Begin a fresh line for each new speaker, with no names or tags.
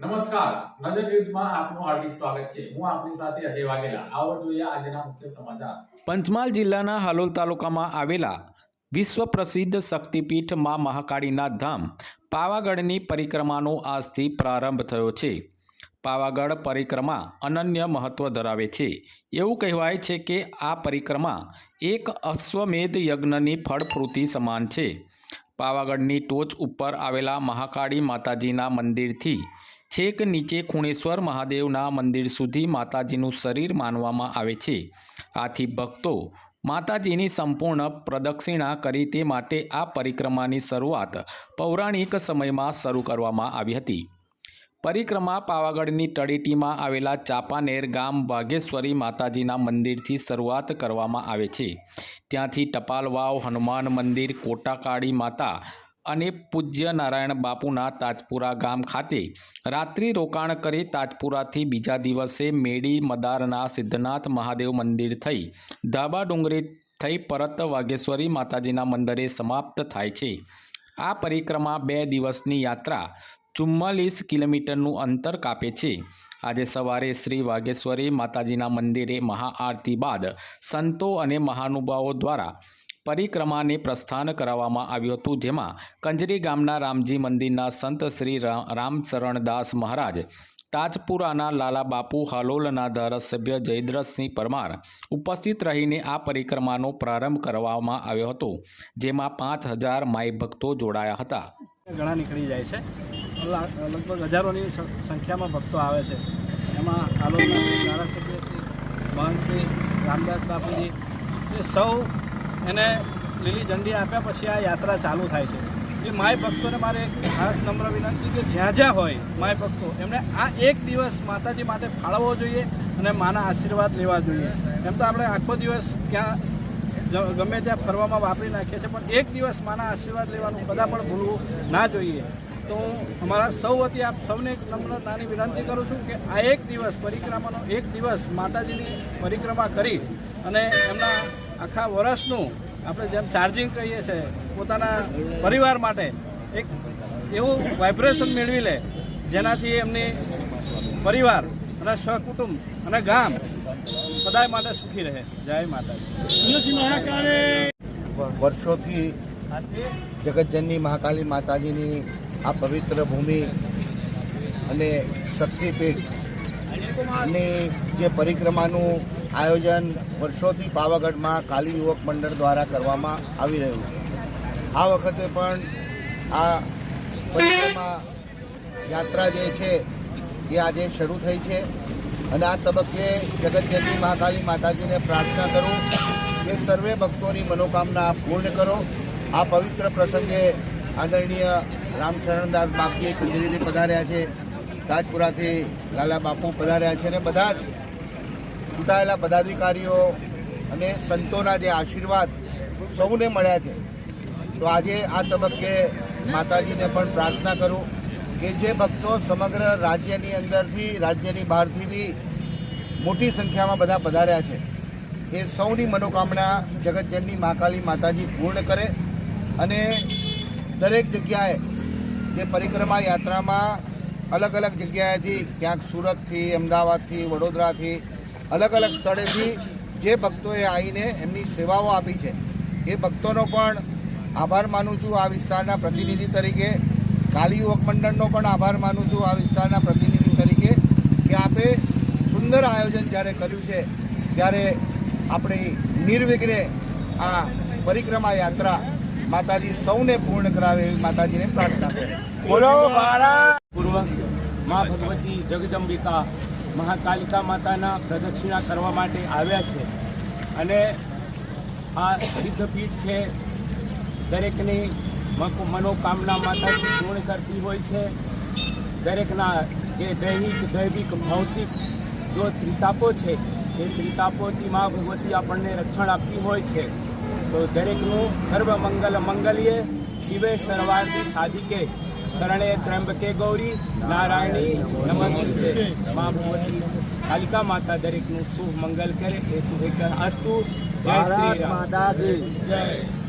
નમસ્કાર. નજર ન્યૂઝમાં આપનું હાર્દિક સ્વાગત છે. હું આપની સાથે અજય વાઘેલા. આવો જોઈએ આજના મુખ્ય સમાચાર.
પંચમહાલ જિલ્લાના હાલોલ તાલુકામાં આવેલા વિશ્વ પ્રસિદ્ધ શક્તિપીઠ મા મહાકાળીના ધામ પાવાગઢની પરિક્રમાનો આજથી પ્રારંભ થયો છે. પાવાગઢ પરિક્રમા અનન્ય મહત્વ ધરાવે છે. એવું કહેવાય છે કે આ પરિક્રમા એક અશ્વમેધ યજ્ઞની ફળફ્રુતિ સમાન છે. પાવાગઢની ટોચ ઉપર આવેલા મહાકાળી માતાજીના મંદિરથી છેક નીચે ખૂણેશ્વર મહાદેવના મંદિર સુધી માતાજીનું શરીર માનવામાં આવે છે. આથી ભક્તો માતાજીની સંપૂર્ણ પ્રદક્ષિણા કરી તે માટે આ પરિક્રમાની શરૂઆત પૌરાણિક સમયમાં શરૂ કરવામાં આવી હતી. પરિક્રમા પાવાગઢની તળેટીમાં આવેલા ચાપાનેર ગામ વાઘેશ્વરી માતાજીના મંદિરથી શરૂઆત કરવામાં આવે છે. ત્યાંથી ટપાલ વાવ હનુમાન મંદિર, કોટાકાળી માતા અને પૂજ્ય નારાયણ બાપુના તાજપુરા ગામ ખાતે રાત્રિ રોકાણ કરી તાજપુરાથી બીજા દિવસે મેડી મદારના સિદ્ધનાથ મહાદેવ મંદિર થઈ ધાબા ડુંગરી થઈ પરત વાઘેશ્વરી માતાજીના મંદિરે સમાપ્ત થાય છે. આ પરિક્રમા બે દિવસની યાત્રા ચુમ્માલીસ કિલોમીટરનું અંતર કાપે છે. આજે સવારે શ્રી વાઘેશ્વરી માતાજીના મંદિરે મહાઆરતી બાદ સંતો અને મહાનુભાવો દ્વારા પરિક્રમાને પ્રસ્થાન કરાવવામાં આવ્યું હતું, જેમાં કંજરી ગામના રામજી મંદિરના સંત શ્રી રામચરણદાસ મહારાજ, તાજપુરાના લાલા બાપુ હાલોલના ધારાસભ્ય જયદ્રથસિંહ પરમાર ઉપસ્થિત રહીને આ પરિક્રમાનો પ્રારંભ કરવામાં આવ્યો હતો, જેમાં પાંચ હજાર માઈ ભક્તો જોડાયા હતા.
ઘણા નીકળી જાય છે. લગભગ હજારોની સંખ્યામાં ભક્તો આવે છે. એમાં હાલોલના ધારાસભ્ય શ્રી મહનસિંહ રામદાસ બાપુજી એ સૌ એને લીલી ઝંડી આપ્યા પછી આ યાત્રા ચાલુ થાય છે. એ માય ભક્તોને મારે ખાસ નમ્ર વિનંતી કે જ્યાં જ્યાં હોય માય ભક્તો એમણે આ એક દિવસ માતાજી માટે ફાળવવો જોઈએ અને માના આશીર્વાદ લેવા જોઈએ. એમ તો આપણે આખો દિવસ ક્યાં ગમે ત્યાં ફરવામાં વાપરી નાખીએ છીએ, પણ એક દિવસ માના આશીર્વાદ લેવાનું કદા પણ ભૂલવું ના જોઈએ. તો અમારા સૌ વતી આપ સૌને એક નમ્ર નાની વિનંતી કરું છું કે આ એક દિવસ પરિક્રમાનો એક દિવસ માતાજીની પરિક્રમા કરી અને એમના આખા વર્ષનું આપણે જેમ ચાર્જિંગ કહીએ છીએ પોતાના પરિવાર માટે એક એવું વાઇબ્રેશન મેળવી લે જેનાથી એમની પરિવાર અને સહકુટુંબ અને ગામ બધાય માટે સુખી રહે. જય માતાજી.
વર્ષોથી જગતજનની મહાકાલી માતાજીની આ પવિત્ર ભૂમિ અને શક્તિપીઠની જે પરિક્રમાનું આયોજન વર્ષોથી પાવાગઢમાં કાલી યુવક મંડળ દ્વારા કરવામાં આવી રહ્યું છે. આ વખતે પણ આ પરિક્રમા યાત્રા જે છે, એ આજે શરૂ થઈ છે અને આ તબક્કે જગતજનની મહાકાલી માતાજીને પ્રાર્થના કરું કે સર્વે ભક્તોની મનોકામના પૂર્ણ કરો. આ પવિત્ર પ્રસંગે આદરણીય રામશરણદાસ બાપજીએ કુંજરીથી પધાર્યા છે. તાજપુરાથી લાલા બાપુ પધાર્યા છે અને બધા જ ચૂંટાયેલા પદાધિકારીઓ અને સંતોના જે આશીર્વાદ સૌને મળ્યા છે. તો આજે આ તબક્કે માતાજીને પણ પ્રાર્થના કરું કે જે ભક્તો સમગ્ર રાજ્યની અંદરથી, રાજ્યની બહારથી બી મોટી સંખ્યામાં બધા પધાર્યા છે. એ સૌની મનોકામના જગતજનની મહાકાલી માતાજી પૂર્ણ કરે અને દરેક જગ્યાએ જે પરિક્રમા યાત્રામાં અલગ અલગ જગ્યાએથી, ક્યાંક સુરતથી, અમદાવાદથી, વડોદરાથી, અલગ અલગ સ્થળેથી જે ભક્તોએ આવીને એમની સેવાઓ આપી છે, એ ભક્તોનો પણ આભાર માનું છું આ વિસ્તારના પ્રતિનિધિ તરીકે. કાલી યુવક મંડળનો પણ આભાર માનું છું આ વિસ્તારના પ્રતિનિધિ તરીકે કે આપે સુંદર આયોજન જ્યારે કર્યું છે, ત્યારે આપણી નિર્વિઘ્ને આ પરિક્રમા યાત્રા માતાજી સૌને પૂર્ણ કરાવે એવી માતાજીને પ્રાર્થના કરે
પૂર્વ મા ભગવતી જગદંબિકા મહાકાલિકા માતાના પ્રદક્ષિણા કરવા માટે આવ્યા છે. અને આ સિદ્ધપીઠ છે દરેકની મનોકામના માતાજી પૂર્ણ કરતી હોય છે. દરેકના જે દૈહિક દૈવિક ભૌતિક જો ત્રિતાપો છે એ ત્રિતાપોથી મા ભગવતી આપણને રક્ષણ આપતી હોય છે. તો દરેકનું સર્વ મંગલ મંગલ્ય શિવે સર્વાર્થી સાધિકે. શરણે ત્રંબકે ગૌરી નારાયણી નમસ્તે. મા ભગવતી કાલિકા માતા દરેકનું શુભ મંગલ કરે. એ શુભેચ્છા અસ્તુ. જય શ્રી રામ. જય.